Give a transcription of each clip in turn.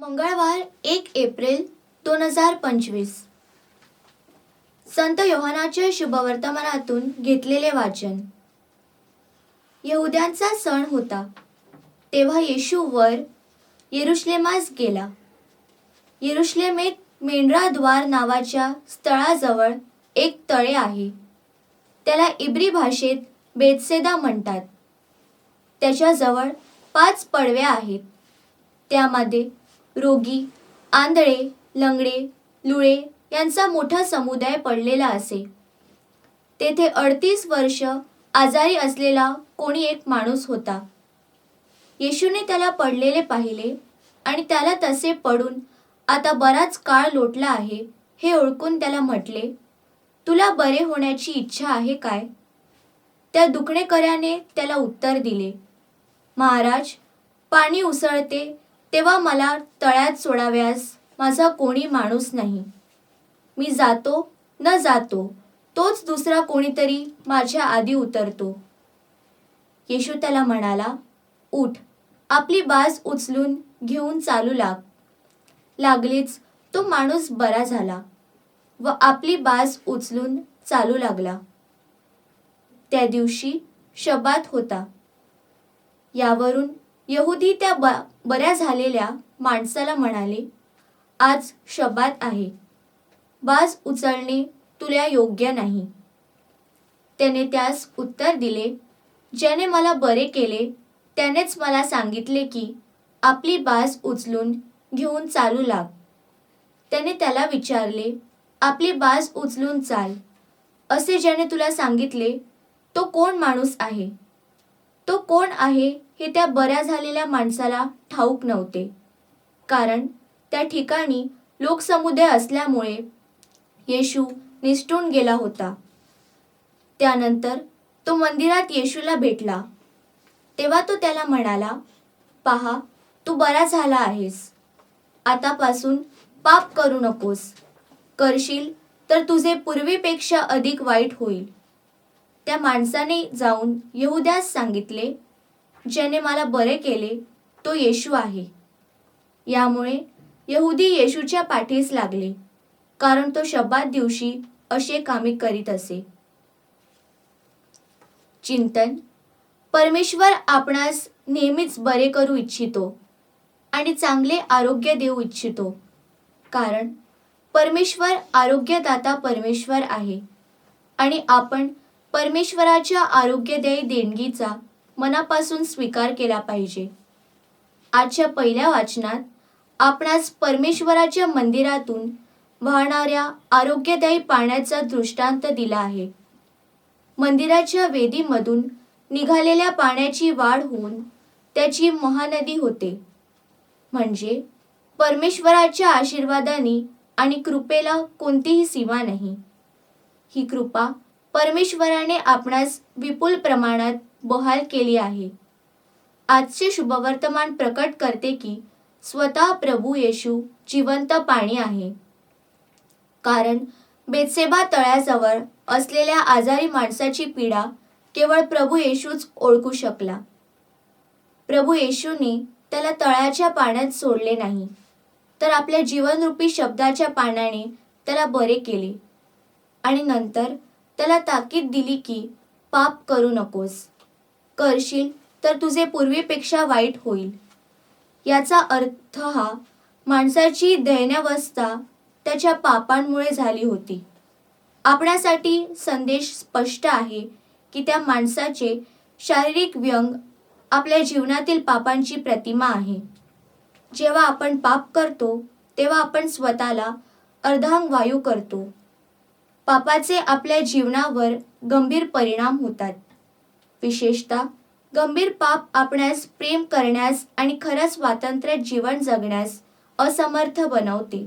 मंगळवार एक एप्रिल दोन हजार पंचवीस. संत योहानाच्या शुभवर्तमानातून घेतलेले वाचन. यहुद्यांचा सण होता. तेव्हा येशू वर येरुश्लेमास गेला. येरुश्लेमेत मेंढराद्वार नावाच्या स्थळाजवळ एक तळे आहे. त्याला इब्री भाषेत बेदसेदा म्हणतात. त्याच्याजवळ पाच पडव्या आहेत. त्यामध्ये रोगी आंधळे लंगडे लुळे यांचा मोठा समुदाय पडलेला असे. तेथे अडतीस वर्ष आजारी असलेला कोणी एक माणूस होता. येशूने त्याला पडलेले पाहिले आणि त्याला तसे पडून आता बराच काळ लोटला आहे हे ओळखून त्याला म्हटले तुला बरे होण्याची इच्छा आहे काय? त्या दुखणेकऱ्याने त्याला उत्तर दिले महाराज पाणी उसळते तेव्हा मला तळ्यात सोडाव्यास माझा कोणी माणूस नाही. मी जातो न जातो तोच दुसरा कोणीतरी माझ्या आधी उतरतो. येशू त्याला म्हणाला उठ आपली बाज उचलून घेऊन चालू लाग. लागलीच तो माणूस बरा झाला व आपली बाज उचलून चालू लागला. त्या दिवशी शबात होता. यावरून यहुदी त्या ब बऱ्या झालेल्या माणसाला म्हणाले आज शबात आहे. बाज उचलणे तुला योग्य नाही. त्याने त्यास उत्तर दिले ज्याने मला बरे केले त्यानेच मला सांगितले की आपली बाज उचलून घेऊन चालू लाग त्याने त्याला विचारले आपली बाज उचलून चाल. असे ज्याने तुला सांगितले तो कोण माणूस आहे? तो कोण आहे हे त्या बऱ्या झालेल्या माणसाला ठाऊक नव्हते. कारण त्या ठिकाणी लोकसमुदाय असल्यामुळे येशू निसटून गेला होता. त्यानंतर तो मंदिरात येशूला भेटला. तेव्हा तो त्याला म्हणाला पहा तू बरा झाला आहेस. आतापासून पाप करू नकोस. करशील तर तुझे पूर्वीपेक्षा अधिक वाईट होईल. त्या माणसाने जाऊन येहुद्यास सांगितले ज्याने मला बरे केले तो येशू आहे. यामुळे यहुदी येशूच्या पाठीस लागले कारण तो शब्दात दिवशी असे कामे करीत असे. चिंतन परमेश्वर आपणास नेहमीच बरे करू इच्छितो आणि चांगले आरोग्य देऊ इच्छितो कारण परमेश्वर आरोग्यदाता परमेश्वर आहे आणि आपण परमेश्वराच्या आरोग्यदायी देणगीचा मनापासून स्वीकार केला पाहिजे. आजच्या पहिल्या वाचनात आपणास परमेश्वराच्या मंदिरातून वाहणाऱ्या आरोग्यदायी पाण्याचा दृष्टांत दिला आहे. मंदिराच्या वेदीमधून निघालेल्या पाण्याची वाढ होऊन त्याची महानदी होते. म्हणजे परमेश्वराच्या आशीर्वादाने आणि कृपेला कोणतीही सीमा नाही. ही कृपा परमेश्वराने आपणास विपुल प्रमाणात बहाल केली आहे. आजचे शुभवर्तमान प्रकट करते की स्वतः प्रभू येशू जिवंत पाणी आहे. कारण बेतसेबा तळ्याजवळ असलेल्या आजारी माणसाची पीडा केवळ प्रभू येशूच ओळखू शकला. प्रभू येशूने त्याला तळ्याच्या पाण्यात सोडले नाही तर आपल्या जीवनरूपी शब्दाच्या पाण्याने त्याला बरे केले आणि नंतर त्याला ताकीद दिली की पाप करू नकोस. करशील तर तुझे पूर्वीपेक्षा वाईट होईल. याचा अर्थ हा माणसाची दैन्यावस्था त्याच्या पापांमुळे झाली होती. आपणासाठी संदेश स्पष्ट आहे की त्या माणसाचे शारीरिक व्यंग आपल्या जीवनातील पापांची प्रतिमा आहे. जेव्हा आपण पाप करतो तेव्हा आपण स्वतःला अर्धांग वायू करतो. पापाचे आपल्या जीवनावर गंभीर परिणाम होतात. विशेषतः गंभीर पाप आपणास प्रेम करण्यास आणि खरं स्वातंत्र्य जीवन जगण्यास असमर्थ बनवते.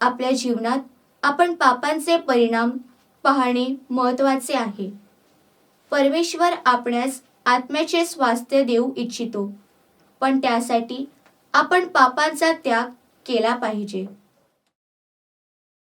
आपल्या जीवनात आपण पापांचे परिणाम पाहणे महत्त्वाचे आहे. परमेश्वर आपणास आत्म्याचे स्वास्थ्य देऊ इच्छितो पण त्यासाठी आपण पापांचा त्याग केला पाहिजे.